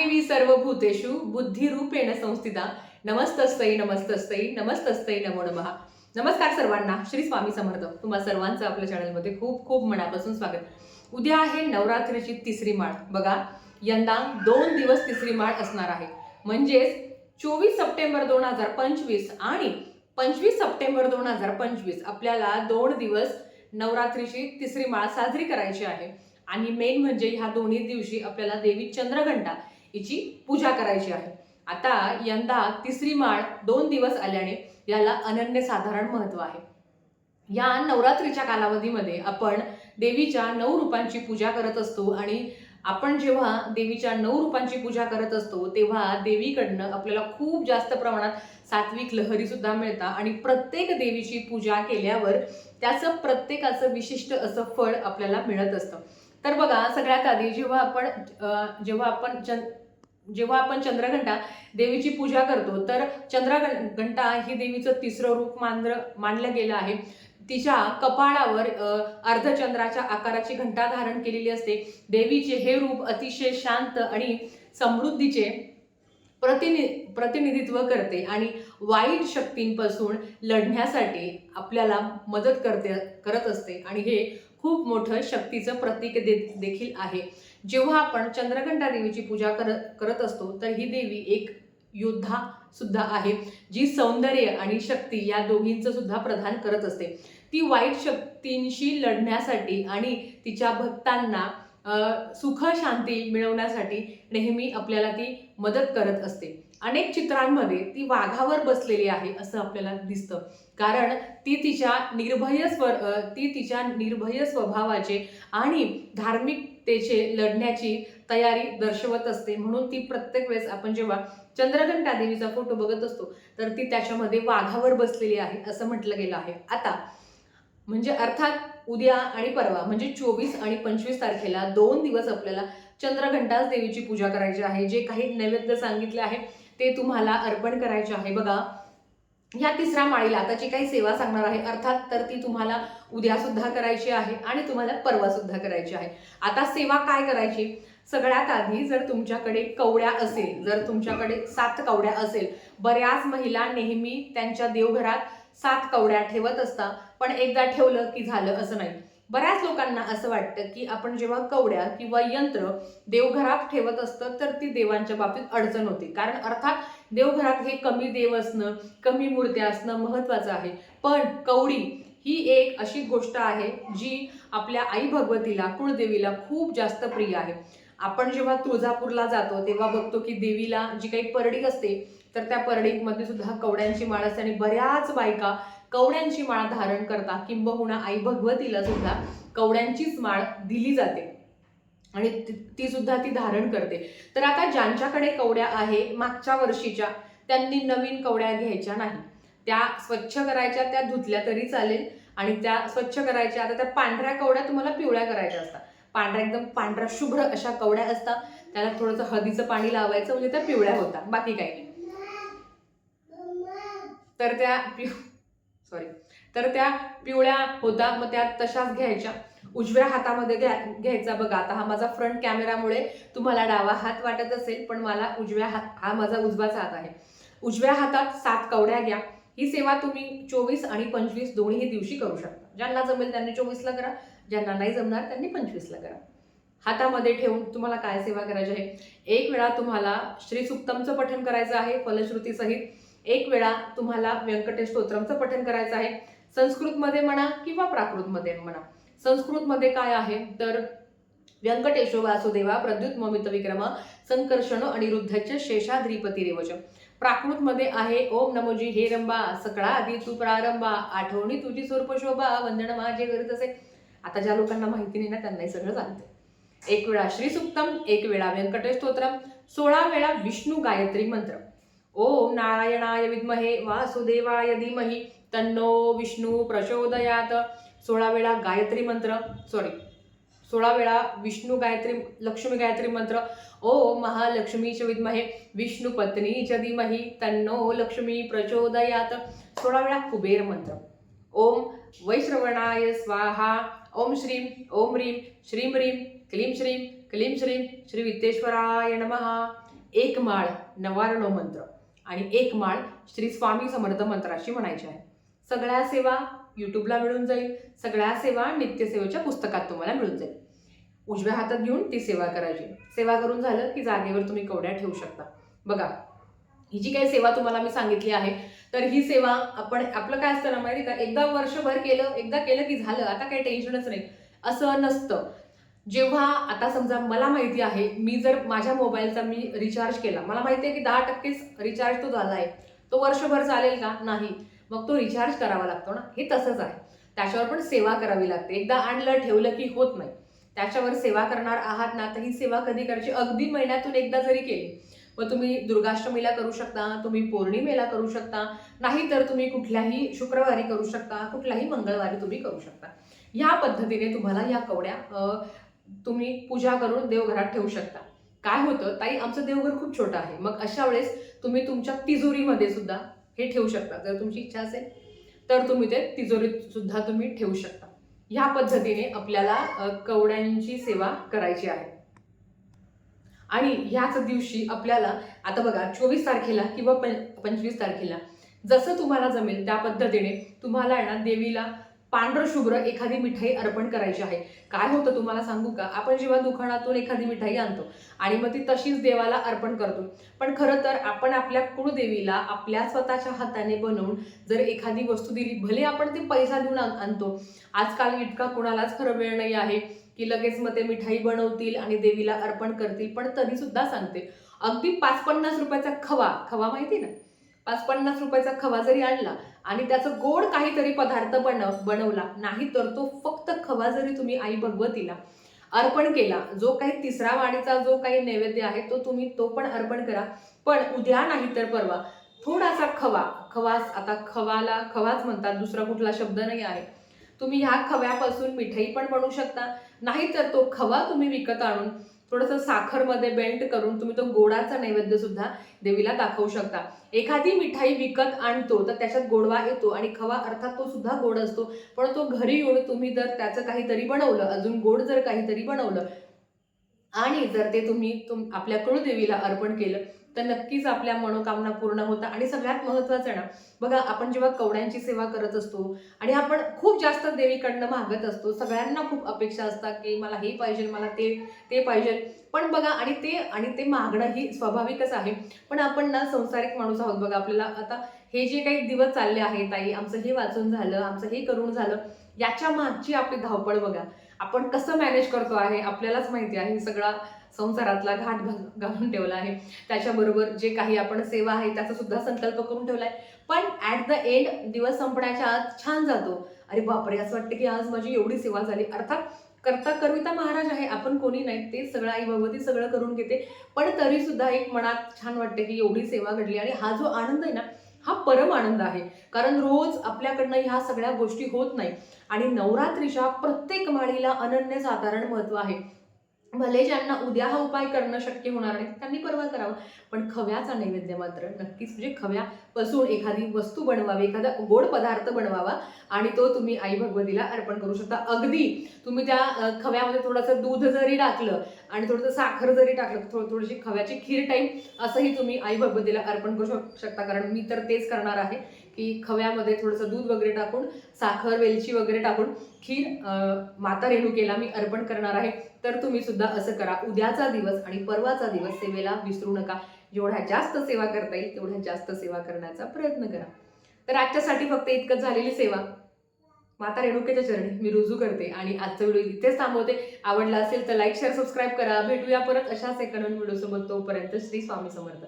देवी सर्वभूतेषु बुद्धिरूपेण संस्थिता। नमस्तस्तई नमस्तस्तई नमस्तस्तई नमो नमः। नमस्कार सर्वांना श्री स्वामी समर्थ. तुम्हा सर्वांचं आपल्या चॅनलमध्ये खूप खूप मनापासून स्वागत. उद्या आहे नवरात्रीची तिसरी माळ. बघा यंदा दोन दिवस तिसरी माळ असणार आहे. म्हणजेच चोवीस सप्टेंबर दोन हजार पंचवीस आणि पंचवीस सप्टेंबर दोन हजार पंचवीस आपल्याला दोन दिवस नवरात्रीची तिसरी माळ साजरी करायची आहे. आणि मेन म्हणजे ह्या दोन्ही दिवशी आपल्याला देवी चंद्रघंटा हिची पूजा करायची आहे. आता यंदा तिसरी माळ दोन दिवस आल्याने याला अनन्यसाधारण महत्त्व आहे. या नवरात्रीच्या कालावधीमध्ये आपण देवीच्या नऊ रूपांची पूजा करत असतो आणि आपण जेव्हा देवीच्या नऊ रूपांची पूजा करत असतो तेव्हा देवीकडनं आपल्याला खूप जास्त प्रमाणात सात्विक लहरी सुद्धा मिळतात आणि प्रत्येक देवीची पूजा केल्यावर त्याचं प्रत्येकाचं विशिष्ट असं फळ आपल्याला मिळत असतं. तर बघा सगळ्यात आधी जेव्हा आपण जेव्हा आपण जन जेव्हा आपण चंद्रघंटा देवीची पूजा करतो तर चंद्रघंटा ही देवीचं तिसरं रूप मानलं मानलं गेलं आहे. तिच्या कपाळावर अर्धचंद्राच्या आकाराची घंटा धारण केलेली असते. देवीचे हे रूप अतिशय शांत आणि समृद्धीचे प्रतिनि प्रतिनिधित्व करते आणि वाईट शक्तींपासून लढण्यासाठी आपल्याला मदत करते करत असते. आणि हे खूप मोठं शक्तीचं प्रतीक दे देखील आहे. जेव्हा आपण चंद्रघंटा देवीची पूजा करत करत असतो तर ही देवी एक योद्धा सुद्धा आहे जी सौंदर्य आणि शक्ती या दोघींचं सुद्धा प्रदान करत असते. ती वाईट शक्तींशी लढण्यासाठी आणि तिच्या भक्तांना सुख शांती मिळवण्यासाठी नेहमी आपल्याला ती मदत करत असते. अनेक चित्रांमध्ये ती वाघावर बसलेली आहे असं आपल्याला दिसतं. कारण ती तिच्या निर्भय स्व ती तिच्या निर्भय स्वभावाचे आणि धार्मिकतेचे लढण्याची तयारी दर्शवत असते. म्हणून ती प्रत्येक वेळेस आपण जेव्हा चंद्रघंटा देवीचा फोटो बघत असतो तर ती त्याच्यामध्ये वाघावर बसलेली आहे असं म्हटलं गेलं आहे. आता म्हणजे अर्थात उद्या आणि परवा म्हणजे चोवीस आणि पंचवीस तारखेला दोन दिवस आपल्याला चंद्रघंटाच देवीची पूजा करायची आहे. जे काही नैवेद्य सांगितले आहे ते तुम्हाला अर्पण करायचे आहे. बघा ह्या तिसऱ्या माळीला आता जी काही सेवा सांगणार आहे अर्थात तर ती तुम्हाला उद्या सुद्धा करायची आहे आणि तुम्हाला परवा सुद्धा करायची आहे. आता सेवा काय करायची? सगळ्यात आधी जर तुमच्याकडे कवड्या असेल जर तुमच्याकडे सात कवड्या असेल बऱ्याच महिला नेहमी त्यांच्या देवघरात सात कवड्या ठेवत असतात पण एकदा ठेवलं की झालं असं नाही. बऱ्याच लोकांना असं वाटतं की आपण जेव्हा कवड्या किंवा यंत्र देवघरात ठेवत असतं तर ती देवांच्या बाबतीत अडचण होते. कारण अर्थात देवघरात हे कमी देव असणं कमी मूर्त्या असणं महत्त्वाचं आहे. पण कवडी ही एक अशी गोष्ट आहे जी आपल्या आई भगवतीला कुळदेवीला खूप जास्त प्रिय आहे. आपण जेव्हा तुळजापूरला जातो तेव्हा बघतो की देवीला जी काही परडी असते तर त्या परडीमध्ये सुद्धा कवड्यांची माळ असते आणि बऱ्याच बायका कवड्यांची माळ धारण करतात. किंबहुना आई भगवतीला सुद्धा कवड्यांचीच माळ दिली जाते. आणि ती सुद्धा ती धारण करते. तर आता ज्यांच्याकडे कवड्या आहे मागच्या वर्षीच्या त्यांनी नवीन कवड्या घ्यायच्या नाही. त्या स्वच्छ करायच्या त्या धुतल्या तरी चालेल. आणि त्या स्वच्छ करायच्या आता त्या पांढऱ्या कवड्या तुम्हाला पिवळ्या करायच्या असतात. पांढऱ्या एकदम पांढऱ्या शुभ्र अशा कवड्या असतात. त्याला थोडंसं हळदीचं पाणी लावायचं म्हणजे त्या पिवळ्या होतात. बाकी काही नाही. तर त्या पिव सॉरी तर त्या पिवळ्या होता मग त्या तशाच घ्यायच्या. उजव्या हातामध्ये घ्या घ्यायचा बघा. आता हा माझा फ्रंट कॅमेरामुळे तुम्हाला डावा हात वाटत असेल पण मला उजव्या हात हा माझा उजवाचा हात आहे. उजव्या हातात सात कवड्या घ्या. ही सेवा तुम्ही चोवीस आणि पंचवीस दोन्ही दिवशी करू शकता. ज्यांना जमेल त्यांनी चोवीसला करा ज्यांना नाही जमणार त्यांनी पंचवीसला करा. हातामध्ये ठेवून तुम्हाला काय सेवा करायची आहे? एक वेळा तुम्हाला श्री सुक्तमचं पठण करायचं आहे फलश्रुतीसहित. एक वेळा तुम्हाला व्यंकटेश स्तोत्रमचं पठण करायचं आहे. संस्कृतमध्ये म्हणा किंवा प्राकृतमध्ये म्हणा. संस्कृतमध्ये काय आहे? तर व्यंकटेशो वासुदेवा प्रद्युत ममित विक्रम संकर्षण अनिरुद्धच शेषाद्रीपती रेवच प्राकृतमध्ये आहे ओम नमोजी हे रंबा सकळा आधी तू प्रारंभा आठवणी तुझी स्वरूप शोभा वंदन माझे करीत असे आता ज्या लोकांना माहिती नाही ना त्यांनाही सगळं सांगते. एक वेळा श्री सुक्तम एक वेळा व्यंकटेश स्तोत्रम सोळा वेळा विष्णू गायत्री मंत्र. ओम नारायणाय विद्महे वासुदेवाय धीमही. तन्नो विष्णू प्रचोदयात सोळा वेळा गायत्री मंत्र सॉरी सोळा वेळा विष्णू गायत्री लक्ष्मी गायत्री मंत्र ओं महालक्ष्मी च विद्महे विष्णू च धीमहि तन्नो लक्ष्मी प्रचोदयात सोळा वेळा कुबेर मंत्र. ओम वैश्रवणाय स्वाहा ओम श्रीम ओम ह्रीम श्रीम ह्रीम क्लीम श्रीम क्लीम श्रीम श्री वित्तेश्वराय नमः. एक माळ नवारणो मंत्र आणि एक माळ श्री स्वामी समर्थ मंत्राशी म्हणायची आहे. सगळ्या सेवा युट्यूबला मिळून जाईल. सगळ्या सेवा नित्यसेवेच्या पुस्तकात तुम्हाला मिळून जाईल. उजव्या हातात घेऊन ती सेवा करायची. सेवा करून झालं की जागेवर तुम्ही कवड्या ठेवू शकता. बघा ही जी काही सेवा तुम्हाला मी सांगितली आहे तर ही सेवा आपण आपलं काय असतं ना माहिती का? एकदा वर्षभर केलं एकदा केलं की झालं आता काही टेन्शनच नाही. असं नसतं. जेव्हा आता समजा मला माहिती आहे मी जर माझ्या मोबाईलचा मी रिचार्ज केला मला माहिती आहे की दहा टक्केच रिचार्ज तो झाला आहे तो वर्षभर चालेल का? नाही. मग तो रिचार्ज करावा लागतो ना? हे तसंच आहे. त्याच्यावर पण सेवा करावी लागते. एकदा आणलं ठेवलं की होत नाही. त्याच्यावर सेवा करणार आहात ना तर ही सेवा कधी करायची? अगदी महिन्यातून एकदा जरी केली मग तुम्ही दुर्गाष्टमीला करू शकता तुम्ही पौर्णिमेला करू शकता नाही तर तुम्ही कुठल्याही शुक्रवारी करू शकता कुठल्याही मंगळवारी तुम्ही करू शकता. ह्या पद्धतीने तुम्हाला या कवड्या तुम्ही पूजा करून देवघरात ठेवू शकता. काय होतं? ताई आमचं देवघर खूप छोटं आहे. मग अशा वेळेस तुम्ही तुमच्या तिजोरीमध्ये सुद्धा हे ठेवू शकता. जर तुमची इच्छा असेल तर तुम्ही ते तिजोरीत सुद्धा तुम्ही ठेवू शकता. ह्या पद्धतीने आपल्याला कवड्यांची सेवा करायची आहे. आणि ह्याच दिवशी आपल्याला आता बघा चोवीस तारखेला किंवा पंचवीस तारखेला जसं तुम्हाला जमेल त्या पद्धतीने तुम्हाला ना देवीला पांढरशुभ्र एखादी मिठाई अर्पण करायची आहे. काय होतं तुम्हाला सांगू का? आपण जेव्हा दुकानातून एखादी मिठाई आणतो आणि मग ती तशीच देवाला अर्पण करतो. पण खरं तर आपण आपल्या कुळदेवीला आपल्या स्वतःच्या हाताने बनवून जर एखादी वस्तू दिली भले आपण ती पैसा देऊन आणतो. आजकाल इतका कोणालाच खरं वेळ नाही आहे की लगेच मग ते मिठाई बनवतील आणि देवीला अर्पण करतील पण तरी सुद्धा सांगते. अगदी पाच पन्नास रुपयाचा खवा खवा माहिती ना? पाच पन्नास रुपयाचा खवा जरी आणला आणि त्याचं गोड काहीतरी पदार्थ बनव बनवला. नाही तर तो फक्त खवा जरी तुम्ही आई भगवतीला अर्पण केला जो काही तिसरा वाणीचा जो काही नैवेद्य आहे तो तुम्ही तो पण अर्पण करा. पण उद्या नाही तर परवा थोडासा खवा खवास आता खवाला खवाच म्हणतात दुसरा कुठला शब्द नाही आहे. तुम्ही ह्या खव्यापासून मिठाई पण बनवू शकता. नाहीतर तो खवा तुम्ही विकत आणून थोडंसं साखरमध्ये बेंट करून तुम्ही तो गोडाचा नैवेद्य सुद्धा देवीला दाखवू शकता. एखादी मिठाई विकत आणतो तर त्याच्यात गोडवा येतो आणि खवा अर्थात तो सुद्धा गोड असतो. पण तो घरी येऊन तुम्ही जर त्याचं काहीतरी बनवलं अजून गोड जर काहीतरी बनवलं आणि जर ते तुम्ही तुम आपल्या कुळदेवीला अर्पण केलं तर नक्कीच आपल्या मनोकामना पूर्ण होतात. आणि सगळ्यात महत्त्वाचं ना बघा आपण जेव्हा कवड्यांची सेवा करत असतो आणि आपण खूप जास्त देवीकडनं मागत असतो सगळ्यांना खूप अपेक्षा असतात की मला हे पाहिजे मला ते ते पाहिजे. पण बघा आणि ते आणि ते मागणं ही स्वाभाविकच आहे. पण आपण ना संसारिक माणूस आहोत बघा आपल्याला आता हे जे काही दिवस चालले आहेत ताई आमचं हे वाचून झालं आमचं हे करून झालं याच्या मागची आपली धावपळ बघा. आपण कसं मॅनेज करतो आहे आपल्यालाच माहिती आहे सगळा संसारातला घाट घाल- घालून ठेवला आहे. त्याच्याबरोबर जे काही आपण सेवा आहे त्याचा सुद्धा संकल्प करून ठेवला आहे पण ॲट द एंड दिवस संपण्याच्या आत छान जातो. अरे बापरे असं वाटतं की आज माझी एवढी सेवा झाली. अर्थात करता करविता महाराज आहे आपण कोणी नाही ते सगळं आई भगवती सगळं करून घेते. पण तरी सुद्धा एक मनात छान वाटते की एवढी सेवा घडली आणि हा जो आनंद आहे ना हा परम आनंद आहे. कारण रोज आपल्याकडनं ह्या सगळ्या गोष्टी होत नाही. आणि नवरात्रीच्या प्रत्येक माळीला अनन्यसाधारण महत्त्व आहे. भले ज्यांना उद्या हा उपाय करणं शक्य होणार नाही त्यांनी परवा करावा. पण खव्याचा नैवेद्य मात्र नक्कीच म्हणजे खव्यापासून एखादी वस्तू बनवावी एखादा गोड पदार्थ बनवावा आणि तो तुम्ही आई भगवतीला अर्पण करू शकता. अगदी तुम्ही त्या खव्यामध्ये थोडंसं दूध जरी टाकलं आणि थोडंसं साखर जरी टाकलं थोडं थोडीशी खव्याची खीर टाईप असंही तुम्ही आई भगवतीला अर्पण करू शकता. कारण मी तर तेच करणार आहे. की खव्यामध्ये थोडंसं दूध वगैरे टाकून साखर वेलची वगैरे टाकून खीर माता रेणुकेला मी अर्पण करणार आहे. तर तुम्ही सुद्धा असं करा. उद्याचा दिवस आणि परवाचा दिवस सेवेला विसरू नका. जेवढ्या जास्त सेवा करता येईल तेवढ्या जास्त सेवा करण्याचा प्रयत्न करा. तर आजच्यासाठी फक्त इतकंच झालेली सेवा. माता रेणुकेच्या चरणी मी रुजू करते आणि आजचा व्हिडिओ इथेच थांबवते. आवडला असेल तर लाईक शेअर सबस्क्राईब करा. भेटूया परत अशाच एका नवीन व्हिडिओसोबत. तोपर्यंत श्री स्वामी समर्थ.